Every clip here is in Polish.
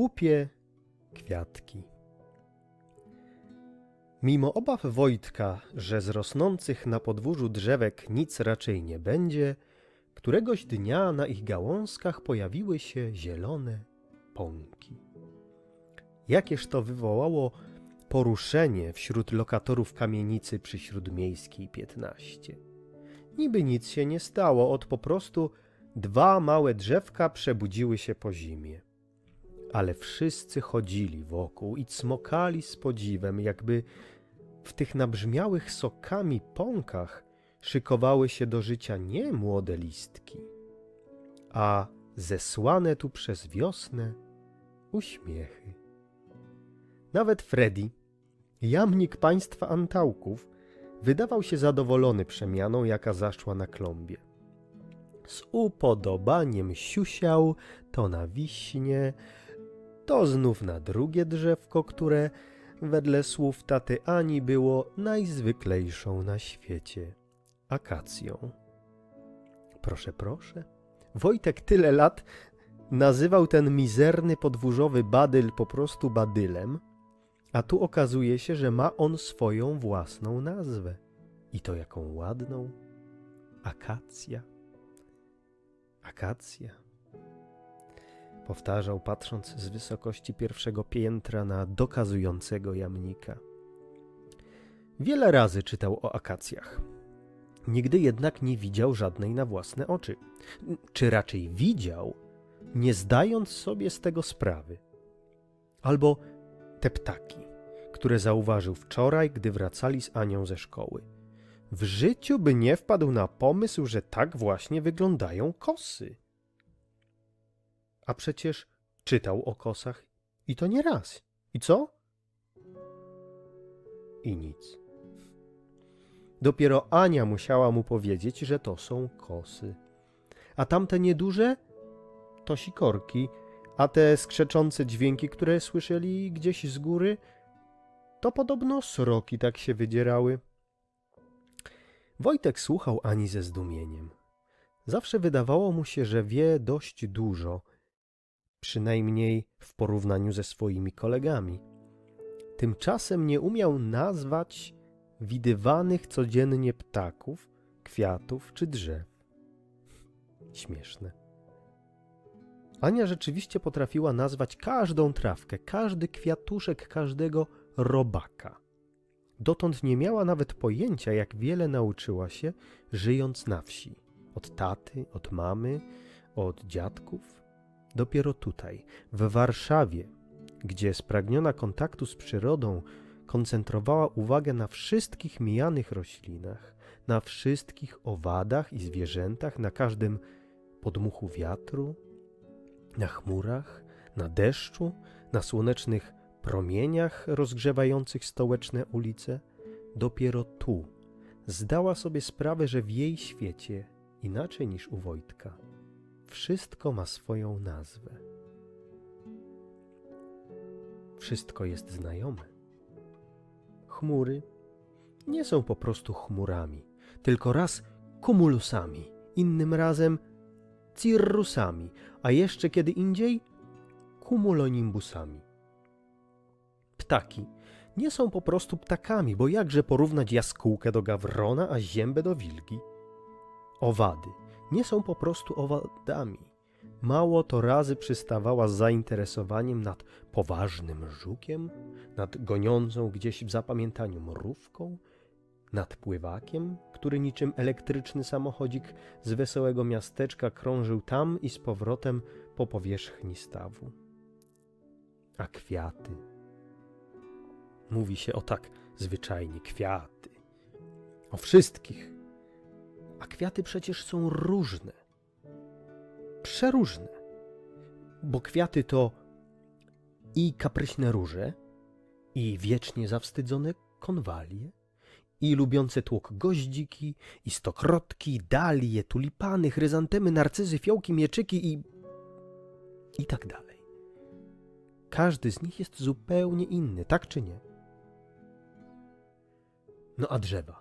Głupie kwiatki. Mimo obaw Wojtka, że z rosnących na podwórzu drzewek nic raczej nie będzie, któregoś dnia na ich gałązkach pojawiły się zielone pąki. Jakież to wywołało poruszenie wśród lokatorów kamienicy przy Śródmiejskiej 15. Niby nic się nie stało, od po prostu dwa małe drzewka przebudziły się po zimie. Ale wszyscy chodzili wokół i cmokali z podziwem, jakby w tych nabrzmiałych sokami pąkach szykowały się do życia nie młode listki, a zesłane tu przez wiosnę uśmiechy. Nawet Freddy, jamnik państwa Antałków, wydawał się zadowolony przemianą, jaka zaszła na klombie. Z upodobaniem siusiał to na wiśnie, to znów na drugie drzewko, które wedle słów taty Ani było najzwyklejszą na świecie akacją. Proszę, proszę. Wojtek tyle lat nazywał ten mizerny podwórzowy badyl po prostu badylem, a tu okazuje się, że ma on swoją własną nazwę. I to jaką ładną. Akacja. Akacja. Powtarzał, patrząc z wysokości pierwszego piętra na dokazującego jamnika. Wiele razy czytał o akacjach. Nigdy jednak nie widział żadnej na własne oczy. Czy raczej widział, nie zdając sobie z tego sprawy. Albo te ptaki, które zauważył wczoraj, gdy wracali z Anią ze szkoły. W życiu by nie wpadł na pomysł, że tak właśnie wyglądają kosy. A przecież czytał o kosach i to nie raz. I co? I nic. Dopiero Ania musiała mu powiedzieć, że to są kosy. A tamte nieduże to sikorki, a te skrzeczące dźwięki, które słyszeli gdzieś z góry, to podobno sroki tak się wydzierały. Wojtek słuchał Ani ze zdumieniem. Zawsze wydawało mu się, że wie dość dużo, przynajmniej w porównaniu ze swoimi kolegami. Tymczasem nie umiał nazwać widywanych codziennie ptaków, kwiatów czy drzew. Śmieszne. Ania rzeczywiście potrafiła nazwać każdą trawkę, każdy kwiatuszek, każdego robaka. Dotąd nie miała nawet pojęcia, jak wiele nauczyła się, żyjąc na wsi. Od taty, od mamy, od dziadków. Dopiero tutaj, w Warszawie, gdzie spragniona kontaktu z przyrodą koncentrowała uwagę na wszystkich mijanych roślinach, na wszystkich owadach i zwierzętach, na każdym podmuchu wiatru, na chmurach, na deszczu, na słonecznych promieniach rozgrzewających stołeczne ulice, dopiero tu zdała sobie sprawę, że w jej świecie, inaczej niż u Wojtka, wszystko ma swoją nazwę. Wszystko jest znajome. Chmury nie są po prostu chmurami, tylko raz kumulusami, innym razem cirrusami, a jeszcze kiedy indziej kumulonimbusami. Ptaki nie są po prostu ptakami, bo jakże porównać jaskółkę do gawrona, a ziębę do wilki? Owady nie są po prostu owadami. Mało to razy przystawała z zainteresowaniem nad poważnym żukiem, nad goniącą gdzieś w zapamiętaniu mrówką, nad pływakiem, który niczym elektryczny samochodzik z wesołego miasteczka krążył tam i z powrotem po powierzchni stawu. A kwiaty. Mówi się o tak zwyczajnie kwiaty. O wszystkich. A kwiaty przecież są różne. Przeróżne. Bo kwiaty to i kapryśne róże, i wiecznie zawstydzone konwalie, i lubiące tłok goździki, i stokrotki, dalie, tulipany, chryzantemy, narcyzy, fiołki, mieczyki i... i tak dalej. Każdy z nich jest zupełnie inny, tak czy nie? No a drzewa?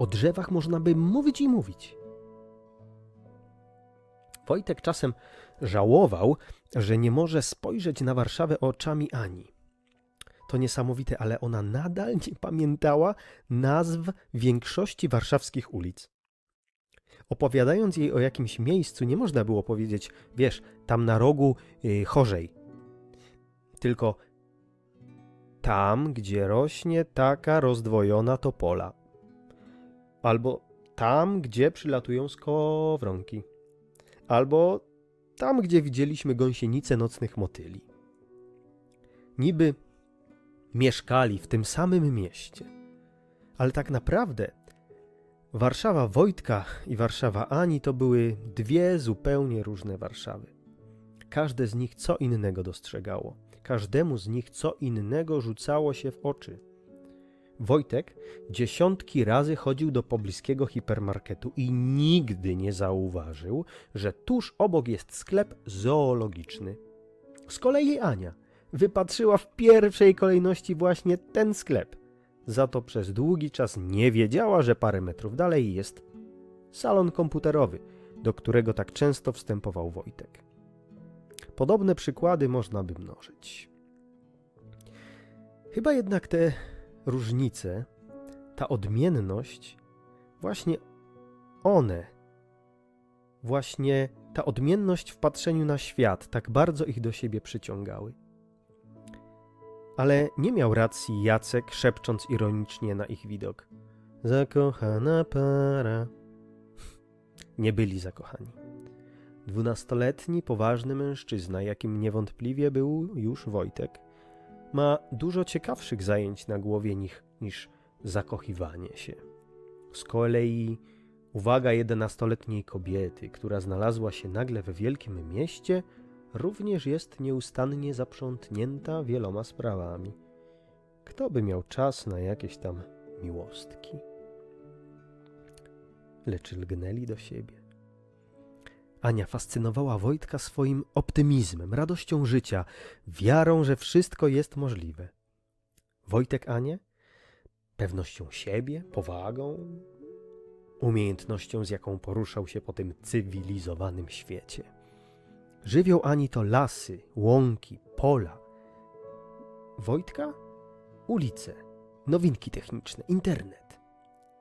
O drzewach można by mówić i mówić. Wojtek czasem żałował, że nie może spojrzeć na Warszawę oczami Ani. To niesamowite, ale ona nadal nie pamiętała nazw większości warszawskich ulic. Opowiadając jej o jakimś miejscu, nie można było powiedzieć, wiesz, tam na rogu yy, chorzej. Tylko tam, gdzie rośnie taka rozdwojona topola. Albo tam, gdzie przylatują skowronki. Albo tam, gdzie widzieliśmy gąsienice nocnych motyli. Niby mieszkali w tym samym mieście, ale tak naprawdę Warszawa Wojtka i Warszawa Ani to były dwie zupełnie różne Warszawy. Każde z nich co innego dostrzegało, każdemu z nich co innego rzucało się w oczy. Wojtek dziesiątki razy chodził do pobliskiego hipermarketu i nigdy nie zauważył, że tuż obok jest sklep zoologiczny. Z kolei Ania wypatrzyła w pierwszej kolejności właśnie ten sklep. Za to przez długi czas nie wiedziała, że parę metrów dalej jest salon komputerowy, do którego tak często wstępował Wojtek. Podobne przykłady można by mnożyć. Chyba jednak te różnice, ta odmienność, właśnie one, właśnie ta odmienność w patrzeniu na świat tak bardzo ich do siebie przyciągały. Ale nie miał racji Jacek, szepcząc ironicznie na ich widok. Zakochana para. Nie byli zakochani. Dwunastoletni, poważny mężczyzna, jakim niewątpliwie był już Wojtek, ma dużo ciekawszych zajęć na głowie niż, niż zakochiwanie się. Z kolei uwaga jedenastoletniej kobiety, która znalazła się nagle w wielkim mieście, również jest nieustannie zaprzątnięta wieloma sprawami. Kto by miał czas na jakieś tam miłostki? Lecz lgnęli do siebie. Ania fascynowała Wojtka swoim optymizmem, radością życia, wiarą, że wszystko jest możliwe. Wojtek Anię? Pewnością siebie, powagą, umiejętnością, z jaką poruszał się po tym cywilizowanym świecie. Żywioł Ani to lasy, łąki, pola. Wojtka? Ulice, nowinki techniczne, internet.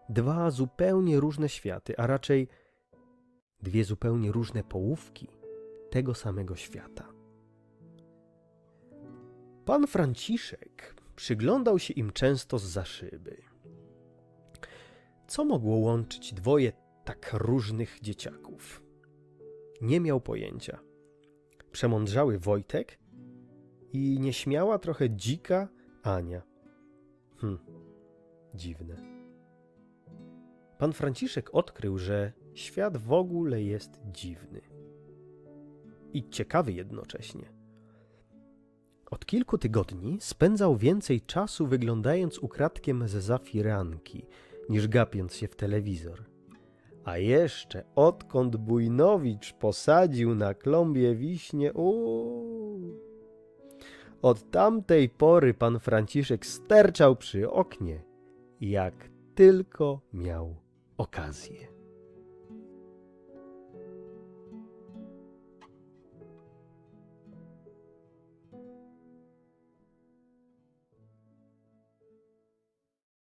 Dwa zupełnie różne światy, a raczej dwie zupełnie różne połówki tego samego świata. Pan Franciszek przyglądał się im często z szyby. Co mogło łączyć dwoje tak różnych dzieciaków? Nie miał pojęcia. Przemądrzały Wojtek i nieśmiała, trochę dzika Ania. Hm, dziwne. Pan Franciszek odkrył, że świat w ogóle jest dziwny i ciekawy jednocześnie. Od kilku tygodni spędzał więcej czasu wyglądając ukradkiem ze zafiranki, niż gapiąc się w telewizor. A jeszcze odkąd Bujnowicz posadził na klombie wiśnie, uuu. Od tamtej pory pan Franciszek sterczał przy oknie, jak tylko miał okazję.